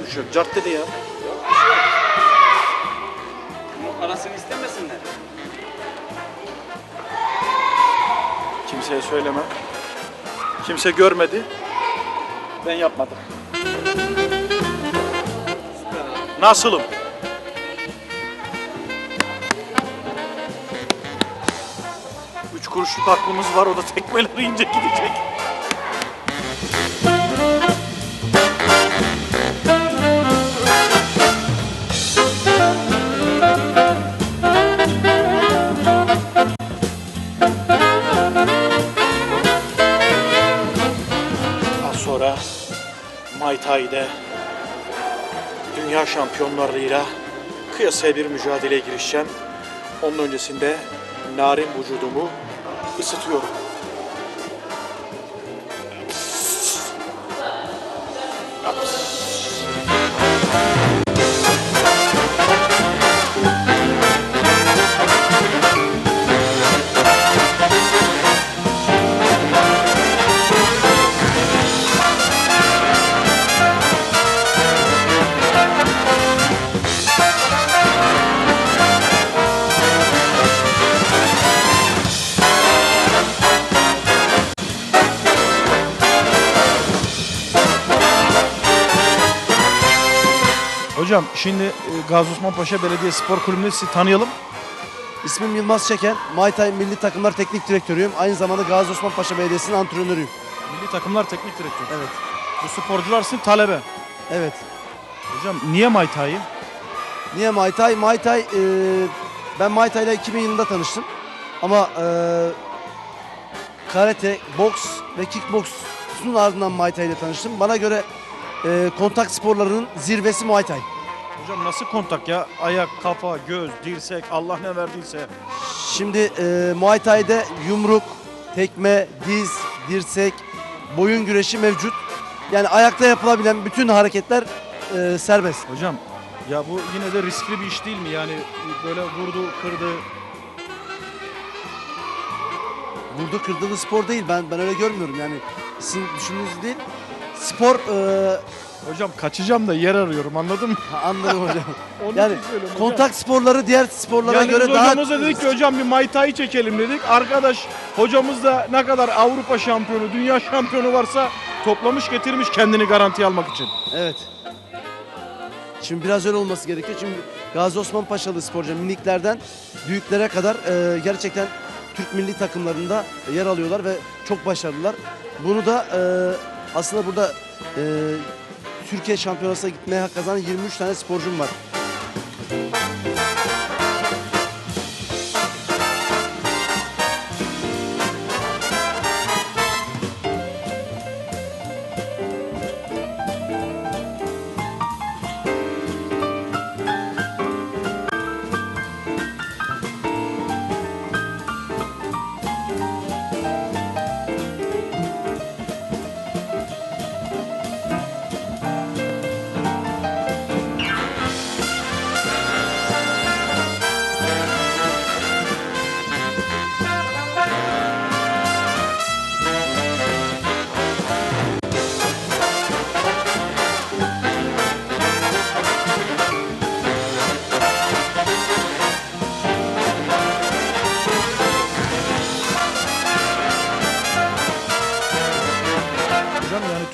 bir şey yok. Cart dedi ya. Bunun arasını istemesinler. Kimseye söyleme. Kimse görmedi. Ben yapmadım. Nasılım? Üç kuruşluk aklımız var. O da tekmeler ince gidecek. Şampiyonlarıyla kıyasaya bir mücadeleye girişeceğim. Onun öncesinde narin vücudumu ısıtıyorum. Şimdi e, Gazi Osman Paşa Belediye Spor Kulübü'nü tanıyalım. İsmim Yılmaz Çeken. Muay Thai Milli Takımlar Teknik Direktörüyüm. Aynı zamanda Gazi Osman Paşa Belediyesi'nin antrenörüyüm. Milli Takımlar Teknik Direktörü. Evet. Bu sporcular sizin talebe. Evet. Hocam niye Muay Thai? Niye Muay Thai? Muay Thai, e, ben Muay Thai ile 2000 yılında tanıştım. Ama e, karate, boks ve kickboksun ardından Muay Thai ile tanıştım. Bana göre e, kontak sporlarının zirvesi Muay Thai. Hocam nasıl kontak ya? Ayak, kafa, göz, dirsek, Allah ne verdiyse. Şimdi e, Muay Thai'de yumruk, tekme, diz, dirsek, boyun güreşi mevcut. Yani ayakta yapılabilen bütün hareketler e, serbest. Hocam ya bu yine de riskli bir iş değil mi? Yani böyle vurdu, kırdı. Vurdu kırdığı spor değil. Ben ben öyle görmüyorum. Yani sizin düşündüğünüz değil. Spor e, Hocam kaçacağım da yer arıyorum anladın mı? ha, anladım hocam. Onun Yani için söylüyorum hocam. kontak sporları diğer sporlara yani göre biz daha hocamıza dedik ki hocam bir Muay Thai çekelim dedik. Arkadaş hocamız da ne kadar Avrupa şampiyonu, dünya şampiyonu varsa toplamış getirmiş kendini garantiye almak için. Evet. Şimdi biraz öyle olması gerekiyor. Çünkü Gazi Osman Paşalı sporcu miniklerden büyüklere kadar e, gerçekten Türk milli takımlarında yer alıyorlar ve çok başarılılar. Bunu da e, aslında burada e, Türkiye şampiyonasına gitmeye hak kazanan 23 tane sporcum var.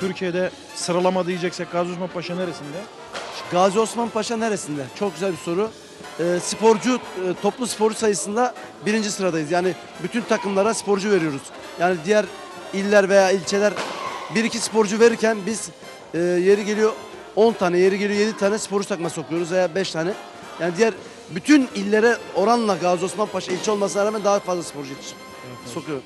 Türkiye'de sıralama diyeceksek Gazi Osman Paşa neresinde? Gazi Osman Paşa neresinde? Çok güzel bir soru. Ee, sporcu, e, toplu sporcu sayısında birinci sıradayız. Yani bütün takımlara sporcu veriyoruz. Yani diğer iller veya ilçeler bir iki sporcu verirken biz e, yeri geliyor 10 tane, yeri geliyor 7 tane sporcu takma sokuyoruz veya 5 tane. Yani diğer bütün illere oranla Gazi Osman Paşa ilçe olmasına rağmen daha fazla sporcu yetiş- sokuyor.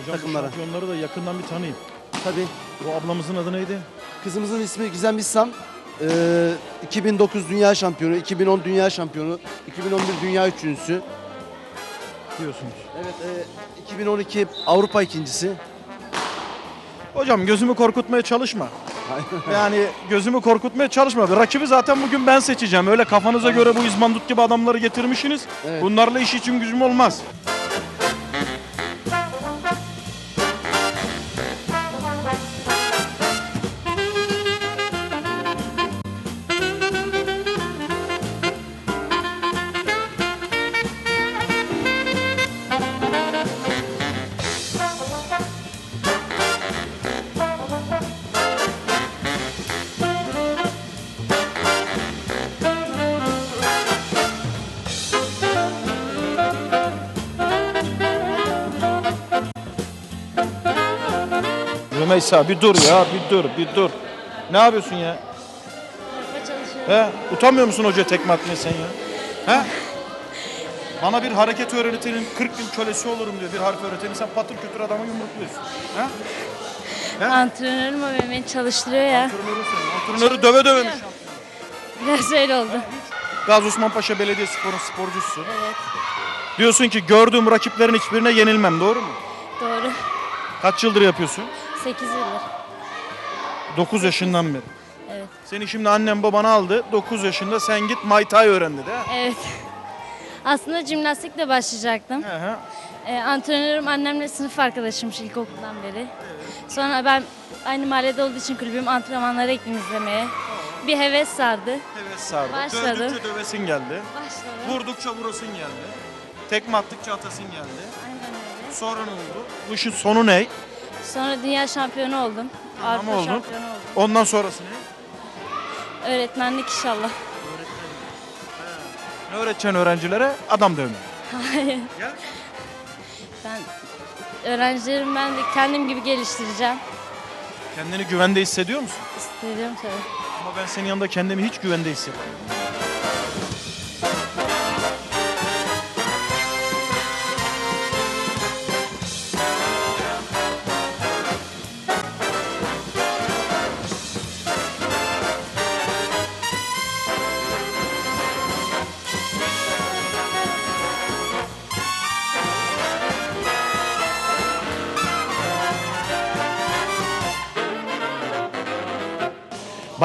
Hocam Takımlara. şampiyonları da yakından bir tanıyayım. Tabii Bu ablamızın adı neydi? Kızımızın ismi Gizem İssam. Ee, 2009 Dünya Şampiyonu, 2010 Dünya Şampiyonu, 2011 Dünya Üçüncüsü. Diyorsunuz. Evet, e, 2012 Avrupa ikincisi. Hocam gözümü korkutmaya çalışma. Yani gözümü korkutmaya çalışma. Rakibi zaten bugün ben seçeceğim. Öyle kafanıza göre bu izmandut gibi adamları getirmişsiniz. Evet. Bunlarla iş için gücüm olmaz. Rümeysa bir dur ya bir dur bir dur. Ne yapıyorsun ya? He? Utanmıyor musun hoca tekme atmaya sen ya? He? Bana bir hareket öğretenin 40 yıl kölesi olurum diyor bir harf öğreteni sen patır kütür adamı yumrukluyorsun. He? Antrenörüm o beni çalıştırıyor ya. Antrenörü sen. Antrenörü döve döve mi şampiyon? Biraz öyle oldu. Gazi Osman Paşa Belediyespor'un sporcususun. Evet. Diyorsun ki gördüğüm rakiplerin hiçbirine yenilmem doğru mu? Doğru. Kaç yıldır yapıyorsun? 8 yıldır. 9 yaşından beri. Evet. Seni şimdi annem baban aldı. 9 yaşında sen git Muay Thai öğren dedi. ha? Evet. Aslında jimnastikle başlayacaktım. He. Ee, antrenörüm annemle sınıf arkadaşımmış ilkokuldan beri. Sonra ben aynı mahallede olduğu için kulübüm antrenmanlara gittim izlemeye. Bir heves sardı. Heves sardı. Başladı. Dövdükçe dövesin geldi. Başladı. Vurdukça vurasın geldi. Tekme attıkça atasın geldi. Aynen öyle. Sonra ne oldu? Bu işin sonu ne? Sonra dünya şampiyonu oldum. Avrupa oldun? şampiyonu oldum. Ondan sonrası ne? Öğretmenlik inşallah. Ne öğreteceksin öğrencilere? Adam dövme. Hayır. Ben öğrencilerimi ben de kendim gibi geliştireceğim. Kendini güvende hissediyor musun? İstediyorum tabii. Ama ben senin yanında kendimi hiç güvende hissetmiyorum.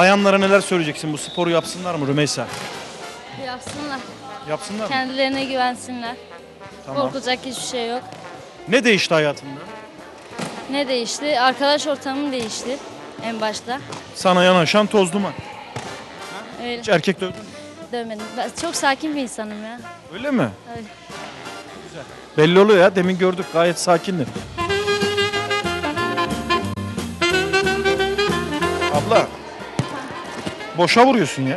Bayanlara neler söyleyeceksin? Bu sporu yapsınlar mı Rümeysa? Yapsınlar. Yapsınlar mı? Kendilerine güvensinler. Tamam. Korkulacak hiçbir şey yok. Ne değişti hayatında? Ne değişti? Arkadaş ortamım değişti en başta. Sana yanaşan toz duman. Öyle Hiç erkek dövdün mü? dövmedim. Ben çok sakin bir insanım ya. Öyle mi? Öyle. Belli oluyor ya. Demin gördük gayet sakindi. Abla. Boşa vuruyorsun ya.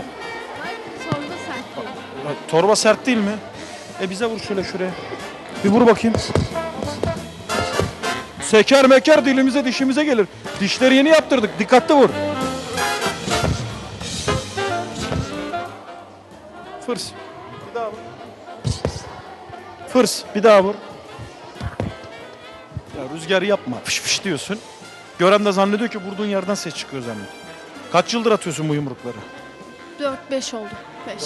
Ya, Torba sert değil mi? E bize vur şöyle şuraya. Bir vur bakayım. Seker meker dilimize dişimize gelir. Dişleri yeni yaptırdık. Dikkatli vur. Fırs. Bir daha vur. Fırs. Bir daha vur. Ya rüzgar yapma. Fış fış diyorsun. Gören de zannediyor ki vurduğun yerden ses çıkıyor zannediyor. Kaç yıldır atıyorsun bu yumrukları? 4-5 oldu. 5.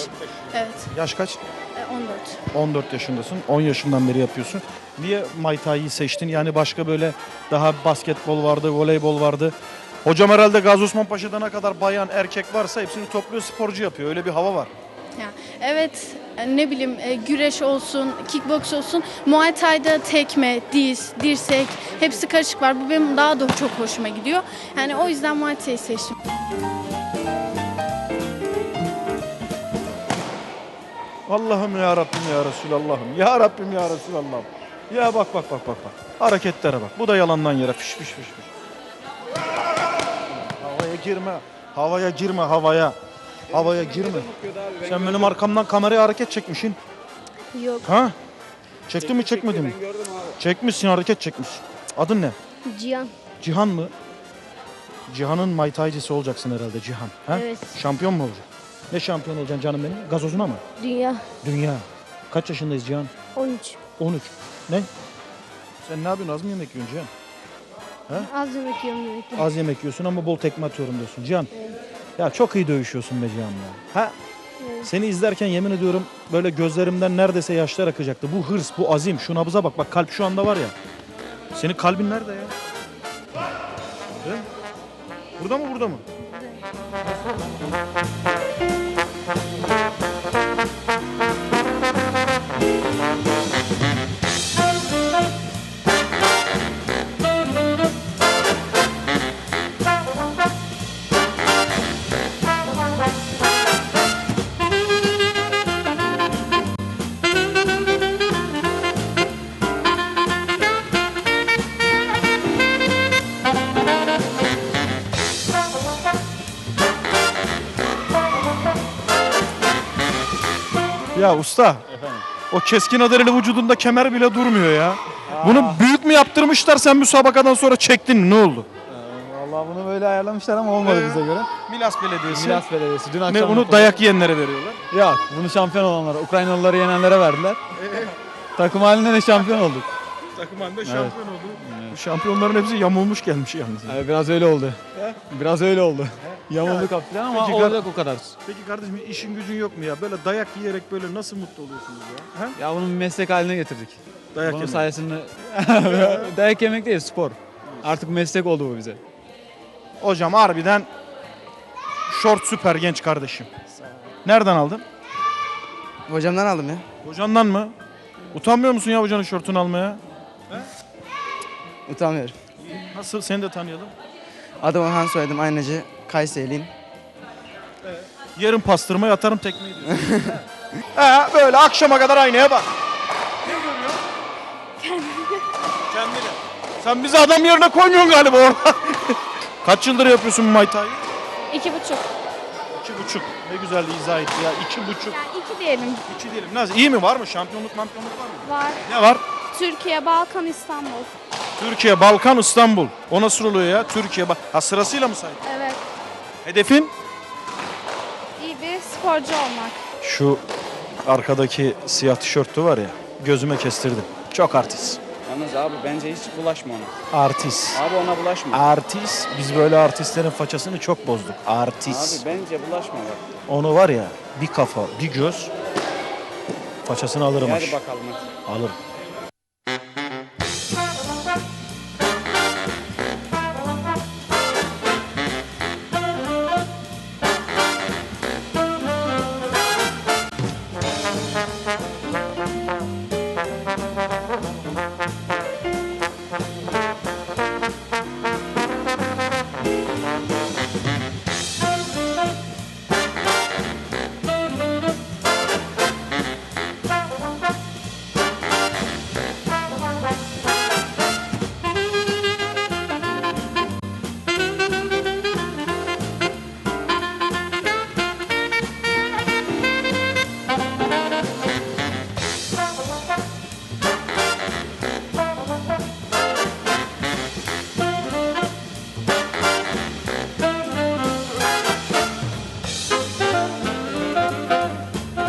Evet. Yaş kaç? E, 14. 14 yaşındasın. 10 yaşından beri yapıyorsun. Niye Muay Thai'yi seçtin? Yani başka böyle daha basketbol vardı, voleybol vardı. Hocam herhalde Gazi Osman Paşa'da ne kadar bayan, erkek varsa hepsini topluyor, sporcu yapıyor. Öyle bir hava var. Yani, evet ne bileyim e, güreş olsun, kickbox olsun, Muay Thai'da tekme, diz, dirsek hepsi karışık var. Bu benim daha da çok hoşuma gidiyor. Yani o yüzden Muay Thai'yi seçtim. Allah'ım ya Rabbim ya Resulallah'ım. Ya Rabbim ya Resulallah'ım. Ya bak bak bak bak bak. Hareketlere bak. Bu da yalandan yere fiş fiş fiş fiş. Havaya girme. Havaya girme havaya. Havaya girme. Sen benim arkamdan kameraya hareket çekmişsin. Yok. Ha? Çektin mi çekmedin mi? Çekmişsin hareket çekmişsin. Adın ne? Cihan. Cihan mı? Cihan'ın Muay Thai'cisi olacaksın herhalde Cihan. Ha? Evet. Şampiyon mu olacaksın? Ne şampiyon olacaksın canım benim? Gazozuna mı? Dünya. Dünya. Kaç yaşındayız Cihan? 13. 13. Ne? Sen ne yapıyorsun? Az mı yemek yiyorsun Cihan? Az yemek yiyorum demek ki. Az yemek yiyorsun ama bol tekme atıyorum diyorsun. Cihan. Ya çok iyi dövüşüyorsun be Cihan ya. Ha? Seni izlerken yemin ediyorum böyle gözlerimden neredeyse yaşlar akacaktı. Bu hırs, bu azim, şu nabıza bak. Bak kalp şu anda var ya. Senin kalbin nerede ya? He? Burada mı burada mı? Ya usta. O keskin adareli vücudunda kemer bile durmuyor ya. Bunu büyük mü yaptırmışlar sen müsabakadan sonra çektin mi? Ne oldu? Vallahi bunu böyle ayarlamışlar ama olmadı Ee, bize göre. Milas Belediyesi. Milas Belediyesi dün Ne, akşam bunu dayak yiyenlere veriyorlar. Yok bunu şampiyon olanlara, Ukraynalıları yenenlere verdiler. Takım halinde de şampiyon olduk. Takım halinde şampiyon oldu. Bu Şampiyonların hepsi yamulmuş gelmiş yalnız. Yani biraz öyle oldu. Biraz öyle oldu. Yamulduk hafiften ama Peki, olacak o kadar. Peki kardeşim işin gücün yok mu ya? Böyle dayak yiyerek böyle nasıl mutlu oluyorsunuz ya? Ha? Ya bunu meslek haline getirdik. Dayak Bunun yemek. sayesinde dayak yemek değil spor. Artık meslek oldu bu bize. Hocam harbiden şort süper genç kardeşim. Nereden aldın? Hocamdan aldım ya. Hocandan mı? Utanmıyor musun ya hocanın şortunu almaya? Utanmıyorum. Nasıl? Seni de tanıyalım. Adım Orhan soyadım Aynacı. Kayseriliyim. Yarın pastırma yatarım tekmeyi diyorsun. He böyle akşama kadar aynaya bak. Ne görüyor? Kendini. Kendini. Sen bizi adam yerine koymuyorsun galiba orada. Kaç yıldır yapıyorsun bu Muay Thai'yi? İki buçuk. İki buçuk. Ne güzel izah etti ya. İki buçuk. Yani iki diyelim. İki diyelim. Nasıl? İyi mi? Var mı? Şampiyonluk mampiyonluk var mı? Var. Ne var? Türkiye, Balkan, İstanbul. Türkiye, Balkan, İstanbul. O nasıl oluyor ya? Türkiye. Bak. Ha sırasıyla mı sayın? Evet. Hedefin? İyi bir sporcu olmak. Şu arkadaki siyah tişörtü var ya. Gözüme kestirdim. Çok artist. Yalnız abi bence hiç bulaşma ona. Artist. Abi ona bulaşma. Artist. Biz böyle artistlerin façasını çok bozduk. Artist. Abi bence bulaşma bak. Onu var ya bir kafa, bir göz façasını alırım. Hadi bakalım hadi. Alırım.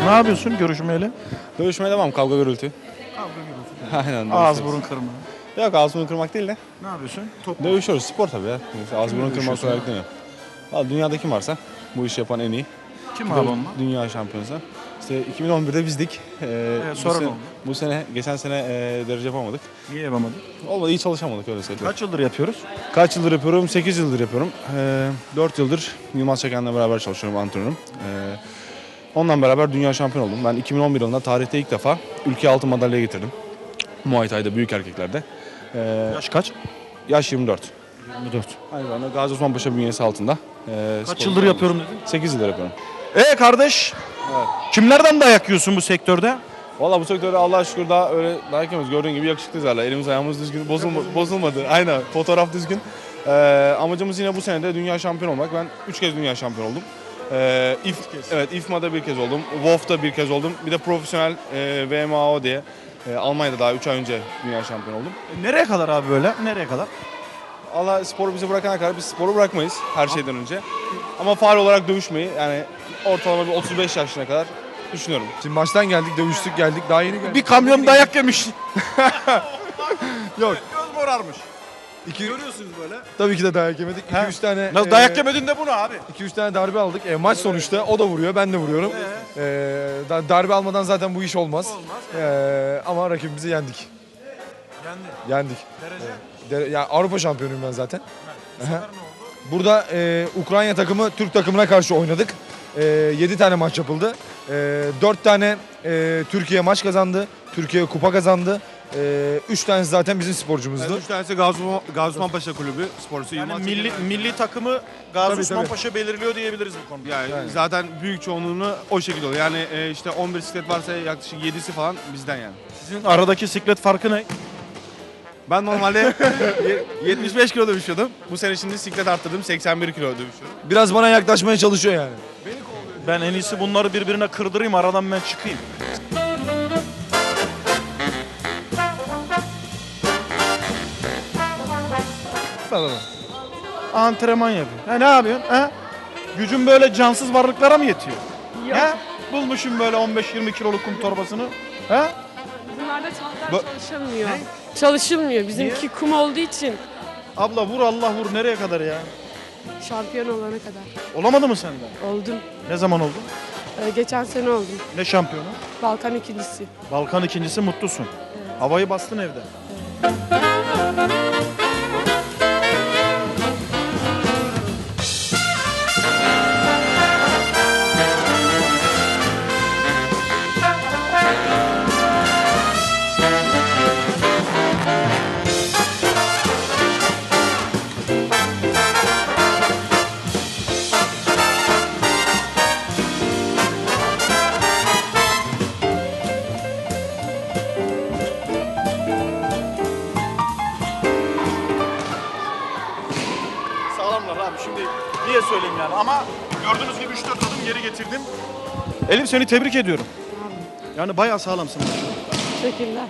Ne yapıyorsun görüşmeyle? Dövüşmeye devam kavga gürültü. Aynen. Ağız dövüşüyoruz. burun kırma. Yok ağız burun kırmak değil de Ne yapıyorsun? Top. dövüşüyoruz spor tabii ya. Neyse, ağız burun kırmak dövüşüyorsun olarak değil mi? Valla dünyada kim varsa bu işi yapan en iyi. Kim abi onlar? Dünya şampiyonası. İşte 2011'de bizdik. Ee, bu, sonra ne sene, oldu? bu sene, geçen sene e, derece yapamadık. Niye yapamadın? Olmadı iyi çalışamadık öyle söyleyeyim. Kaç yıldır yapıyoruz? Kaç yıldır yapıyorum? 8 yıldır yapıyorum. Ee, 4 yıldır Yılmaz Çeken'le beraber çalışıyorum antrenörüm. Ee, ondan beraber dünya şampiyon oldum. Ben 2011 yılında tarihte ilk defa ülke altın madalya getirdim. Muay Thai'de büyük erkeklerde. Ee, Yaş kaç? yaş 24. 24. Aynı zamanda Gazi Osman Paşa bünyesi altında. Ee, Kaç yıldır yapıyorum dedin? 8 yıldır yapıyorum. Ee kardeş. Kimlerden dayak yiyorsun bu sektörde? Valla bu sektörde Allah'a şükür daha öyle dayak yemiyoruz. Gördüğün gibi yakışıklıyız hala. Elimiz ayağımız düzgün. Bozulma, bozulmadı. Aynen. Fotoğraf düzgün. Ee, amacımız yine bu sene de dünya şampiyon olmak. Ben 3 kez dünya şampiyon oldum. Ee, İF, evet İFMA'da bir kez oldum. WOF'da bir kez oldum. Bir de profesyonel e, VMAO diye e, Almanya'da daha 3 ay önce dünya şampiyon oldum. E, nereye kadar abi böyle? Nereye kadar? Allah sporu bize bırakana kadar biz sporu bırakmayız her şeyden önce. Ama faal olarak dövüşmeyi yani ortalama bir 35 yaşına kadar düşünüyorum. Şimdi maçtan geldik, dövüştük geldik. Daha yeni geldik. Bir kamyon dayak yemiş. Yok. Göz morarmış. İki, Görüyorsunuz böyle. tabii ki de dayak yemedik. He. 2-3 tane Nasıl e, dayak yemedin de bunu abi? 2-3 tane darbe aldık. E, maç sonuçta o da vuruyor, ben de vuruyorum. E, da- darbe almadan zaten bu iş olmaz. Olmaz. E, ama rakibimizi yendik. Yendi. Yendik. Derece. De, ya Avrupa şampiyonuyum ben zaten. Bu sefer ne oldu? Burada e, Ukrayna takımı Türk takımına karşı oynadık. E, 7 tane maç yapıldı. E, 4 tane e, Türkiye maç kazandı. Türkiye kupa kazandı. 3 tanesi zaten bizim sporcumuzdu. Üç tanesi Gazi, Gazi Osman Paşa Kulübü sporcusu. Yani Yılmaz milli, milli takımı Gazi Tabii, Osman tabii. Paşa belirliyor diyebiliriz bu konuda. Yani Yani. zaten büyük çoğunluğunu o şekilde oluyor. Yani e, işte 11 bisiklet varsa yaklaşık 7'si falan bizden yani. Sizin aradaki siklet farkı ne? Ben normalde ye- 75 kilo dövüşüyordum. Bu sene şimdi siklet arttırdım 81 kilo dövüşüyorum. Biraz bana yaklaşmaya çalışıyor yani. Ben en iyisi bunları birbirine kırdırayım aradan ben çıkayım. Antrenman yapıyor. Ha ne yapıyorsun? Ha? Gücün böyle cansız varlıklara mı yetiyor? Ha? Bulmuşum böyle 15-20 kiloluk kum torbasını. Ha? Bunlarda çantalar Bu- çalışılmıyor. Çalışılmıyor. Bizimki kum olduğu için Abla vur Allah vur nereye kadar ya? şampiyon olana kadar. Olamadı mı senden? Oldum. Ne zaman oldun? Ee, geçen sene oldum. Ne şampiyonu? Balkan ikincisi. Balkan ikincisi mutlusun. Havayı bastın evde. Niye söyleyeyim yani ama gördüğünüz gibi 3-4 adım geri getirdim. Elif seni tebrik ediyorum. Yani bayağı sağlamsın. Teşekkürler.